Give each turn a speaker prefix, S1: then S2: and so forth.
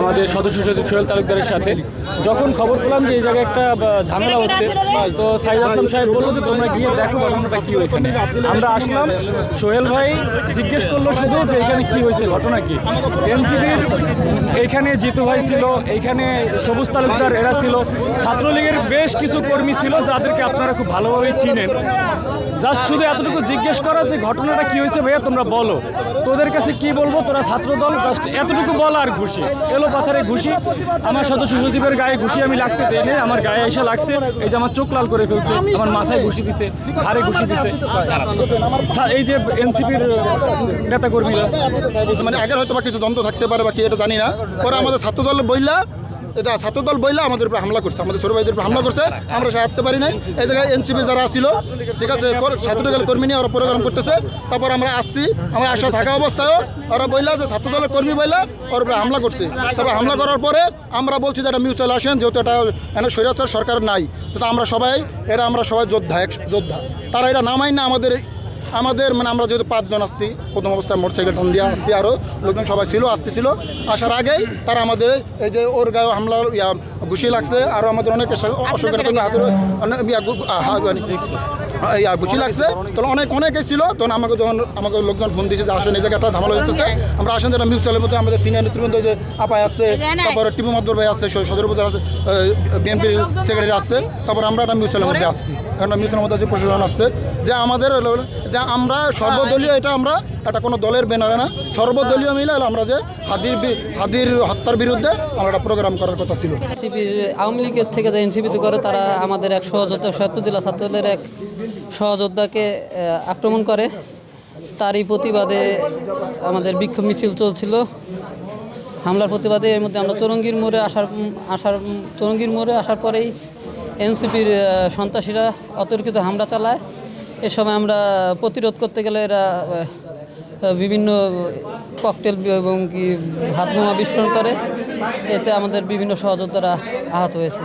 S1: আমাদের সদস্য সচিব সোহেল তালুকদারের সাথে। যখন খবর পেলাম যে এই জায়গায় একটা ঝামেলা হচ্ছে, তো সাইদ আসলাম সাহেব বলল যে তোমরা গিয়ে দেখো ঘটনাটা কি ওইখানে। আমরা আসলাম, সোহেল ভাই জিজ্ঞেস করল শুধু যে এখানে কি হয়েছে, ঘটনা কি? এনসিবির এইখানে জিতু ভাই ছিল এইখানে সবুজ তালুকদার এরা ছিল। ছাত্রলীগের বেশ কিছু কর্মী ছিল যাদেরকে আপনারা খুব ভালোভাবে চিনেন। জাস্ট শুধু এতটুকু জিজ্ঞেস করা যে ঘটনাটা কি হয়েছে ভাইয়া তোমরা বলো। তোদের কাছে কি বলব? তোরা ছাত্রদল, জাস্ট এতটুকু বল আর ঘুষি। এলো পাথারে ঘুষি, আমার সদস্য সচিবের গায়ে ঘুষি আমি লাগতে দেই আমার গায়ে এসে লাগছে। এই যে আমার চোখ লাল করে ফেলছে, আমার মাথায় ঘুষি দিছে, ঘাড়ে ঘুষি দিছে। এই যে এনসিপির নেতা কর্মীরা
S2: মানে আগের হয়তো বা কিছু দ্বন্দ্ব থাকতে পারে বা কি, এটা জানি না। পরে আমাদের ছাত্রদল বইলা এটা ছাত্রদল বইলা আমাদের উপরে হামলা করছে, আমাদের সরু ভাইদের উপরে হামলা করছে, আমরা সে পারি নাই। এই জায়গায় এনসিপি যারা ছিল, ঠিক আছে ছাত্রদল কর্মী নিয়ে ওরা প্রোগ্রাম করতেছে। তারপর আমরা আসছি, আমরা আসা থাকা অবস্থায়ও ওরা বইলা যে ছাত্রদলের কর্মী বইলা ওর উপরে হামলা করছে। তারপর হামলা করার পরে আমরা বলছি যে এটা মিউচুয়াল আসেন, যেহেতু এটা এনে স্বৈরাচার সরকার নাই। তো আমরা সবাই, এরা আমরা সবাই যোদ্ধা, এক যোদ্ধা। তারা এটা নামাই না আমাদের আমাদের মানে আমরা যেহেতু পাঁচজন আসছি প্রথম অবস্থায় মোটরসাইকেল টান দিয়ে আসছি আরও লোকজন সবাই ছিল আসতেছিল। আসার আগেই তারা আমাদের এই যে ওর গায়ে হামলা ইয়া ঘুষি লাগছে আরও আমাদের অনেক অসুবিধা অনেক ইয়া মানে, ইয়া ঘুষি লাগছে। তখন অনেক অনেকে ছিল তখন আমাকে যখন আমাকে লোকজন ফোন দিয়েছে যে আসেন এই জায়গাটা ঝামেলা হচ্ছে আমরা আসেন যেটা মিউচুয়ালের মধ্যে আমাদের সিনিয়র নেতৃবৃন্দ যে আপায় আছে তারপরে টিপু মাদুর ভাই আছে সদর উপজেলা আছে বিএনপি সেক্রেটারি আসছে তারপর আমরা একটা মিউচুয়ালের মধ্যে আসছি একটা মিউচুয়ালের মধ্যে আছে প্রশাসন আসছে যে আমাদের যে আমরা সর্বদলীয় এটা আমরা এটা কোনো দলের ব্যানারে না, সর্বদলীয় মিলে আমরা যে হাদির হাদির হত্যার বিরুদ্ধে আমরা একটা প্রোগ্রাম করার কথা ছিল।
S3: আওয়ামী লীগের থেকে যে এনসিপিতে করে তারা আমাদের এক সহযোদ্ধা, সৈয়দপুর জেলা ছাত্রদলের এক সহযোদ্ধাকে আক্রমণ করে। তারই প্রতিবাদে আমাদের বিক্ষোভ মিছিল চলছিল। হামলার প্রতিবাদে এর মধ্যে আমরা চৌরঙ্গীর মোড়ে আসার আসার, চৌরঙ্গীর মোড়ে আসার পরেই এনসিপির সন্ত্রাসীরা অতর্কিত হামলা চালায়। এ সময় আমরা প্রতিরোধ করতে গেলে এরা বিভিন্ন ককটেল এবং কি হাত বোমা বিস্ফোরণ করে। এতে আমাদের বিভিন্ন সহযোদ্ধারা আহত হয়েছে।